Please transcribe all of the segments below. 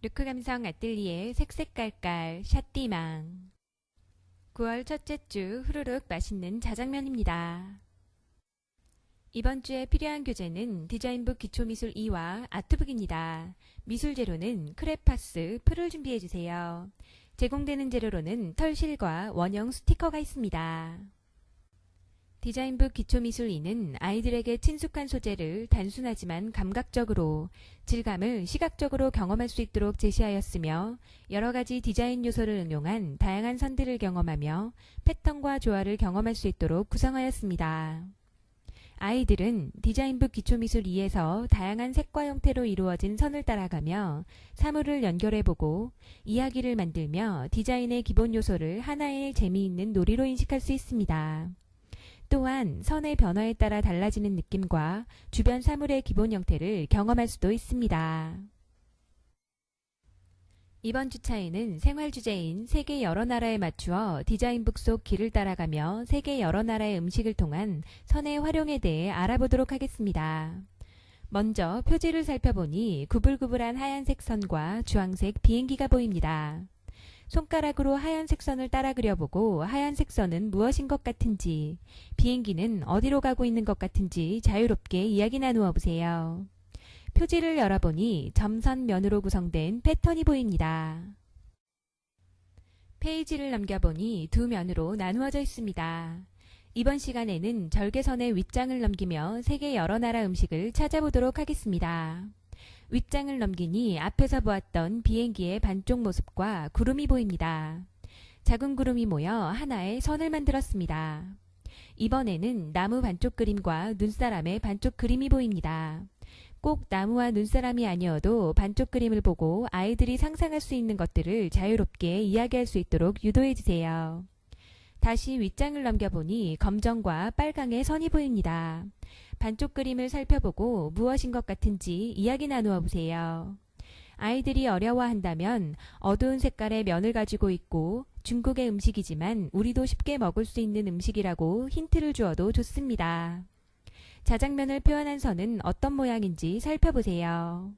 루크 감성 아뜰리에 색색깔깔 샷띠망 9월 첫째 주 후루룩 맛있는 자장면입니다. 이번 주에 필요한 교재는 디자인북 기초미술 2와 아트북입니다. 미술 재료는 크레파스, 풀을 준비해주세요. 제공되는 재료로는 털실과 원형 스티커가 있습니다. 디자인북 기초미술 2는 아이들에게 친숙한 소재를 단순하지만 감각적으로 질감을 시각적으로 경험할 수 있도록 제시하였으며 여러 가지 디자인 요소를 응용한 다양한 선들을 경험하며 패턴과 조화를 경험할 수 있도록 구성하였습니다. 아이들은 디자인북 기초미술 2에서 다양한 색과 형태로 이루어진 선을 따라가며 사물을 연결해보고 이야기를 만들며 디자인의 기본 요소를 하나의 재미있는 놀이로 인식할 수 있습니다. 또한 선의 변화에 따라 달라지는 느낌과 주변 사물의 기본 형태를 경험할 수도 있습니다. 이번 주차에는 생활 주제인 세계 여러 나라에 맞추어 디자인북 속 길을 따라가며 세계 여러 나라의 음식을 통한 선의 활용에 대해 알아보도록 하겠습니다. 먼저 표지를 살펴보니 구불구불한 하얀색 선과 주황색 비행기가 보입니다. 손가락으로 하얀색 선을 따라 그려보고 하얀색 선은 무엇인 것 같은지, 비행기는 어디로 가고 있는 것 같은지 자유롭게 이야기 나누어 보세요. 표지를 열어보니 점선 면으로 구성된 패턴이 보입니다. 페이지를 넘겨보니 두 면으로 나누어져 있습니다. 이번 시간에는 절개선의 윗장을 넘기며 세계 여러 나라 음식을 찾아보도록 하겠습니다. 윗장을 넘기니 앞에서 보았던 비행기의 반쪽 모습과 구름이 보입니다. 작은 구름이 모여 하나의 선을 만들었습니다. 이번에는 나무 반쪽 그림과 눈사람의 반쪽 그림이 보입니다. 꼭 나무와 눈사람이 아니어도 반쪽 그림을 보고 아이들이 상상할 수 있는 것들을 자유롭게 이야기할 수 있도록 유도해 주세요. 다시 윗장을 넘겨보니 검정과 빨강의 선이 보입니다. 반쪽 그림을 살펴보고 무엇인 것 같은지 이야기 나누어 보세요. 아이들이 어려워한다면 어두운 색깔의 면을 가지고 있고 중국의 음식이지만 우리도 쉽게 먹을 수 있는 음식이라고 힌트를 주어도 좋습니다. 자장면을 표현한 선은 어떤 모양인지 살펴보세요.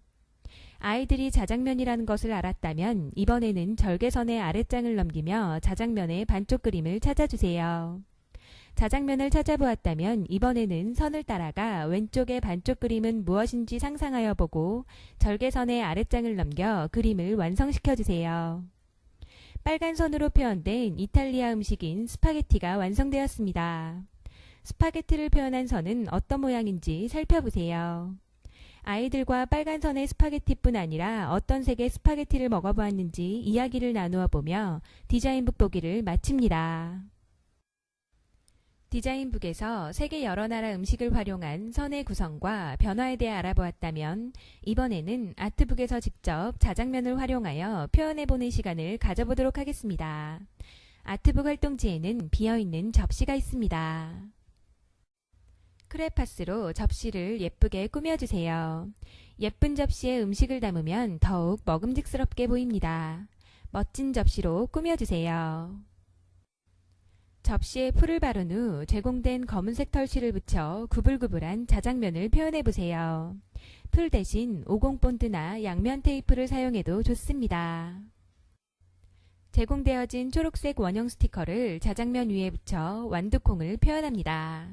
아이들이 자장면이라는 것을 알았다면 이번에는 절개선의 아랫장을 넘기며 자장면의 반쪽 그림을 찾아주세요. 자장면을 찾아보았다면 이번에는 선을 따라가 왼쪽의 반쪽 그림은 무엇인지 상상하여 보고 절개선의 아랫장을 넘겨 그림을 완성시켜 주세요. 빨간 선으로 표현된 이탈리아 음식인 스파게티가 완성되었습니다. 스파게티를 표현한 선은 어떤 모양인지 살펴보세요. 아이들과 빨간 선의 스파게티뿐 아니라 어떤 색의 스파게티를 먹어보았는지 이야기를 나누어 보며 디자인북 보기를 마칩니다. 디자인북에서 세계 여러 나라 음식을 활용한 선의 구성과 변화에 대해 알아보았다면 이번에는 아트북에서 직접 자장면을 활용하여 표현해보는 시간을 가져보도록 하겠습니다. 아트북 활동지에는 비어있는 접시가 있습니다. 크레파스로 접시를 예쁘게 꾸며주세요. 예쁜 제접시에 음식을 담으면 더욱 먹음직스럽게 보입니다. 멋진 접시로 꾸며주세요. 접시에 풀을 바른 후 제공된 검은색 털실을 붙여 구불구불한 자장면을 표현해 보세요. 풀 대신 오공 본드나 양면 테이프를 사용해도 좋습니다. 제공되어진 초록색 원형 스티커를 자장면 위에 붙여 완두콩을 표현합니다.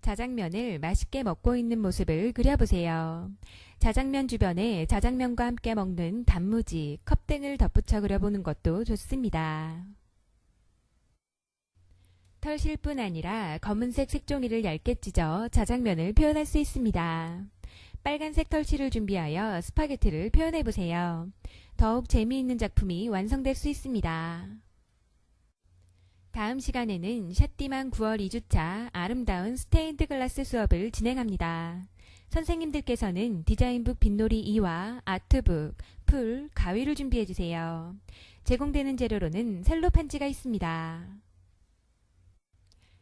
자장면을 맛있게 먹고 있는 모습을 그려보세요. 자장면 주변에 자장면과 함께 먹는 단무지, 컵 등을 덧붙여 그려보는 것도 좋습니다. 털실뿐 아니라 검은색 색종이를 얇게 찢어 자장면을 표현할 수 있습니다. 빨간색 털실을 준비하여 스파게티를 표현해보세요. 더욱 재미있는 작품이 완성될 수 있습니다. 다음 시간에는 샷디만 9월 2주차 아름다운 스테인드 글라스 수업을 진행합니다. 선생님들께서는 디자인북 빗놀이 2와 아트북, 풀, 가위를 준비해주세요. 제공되는 재료로는 셀로 판지가 있습니다.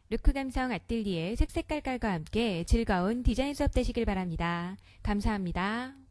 루크 감성 아뜰리에 색색깔깔과 함께 즐거운 디자인 수업 되시길 바랍니다. 감사합니다.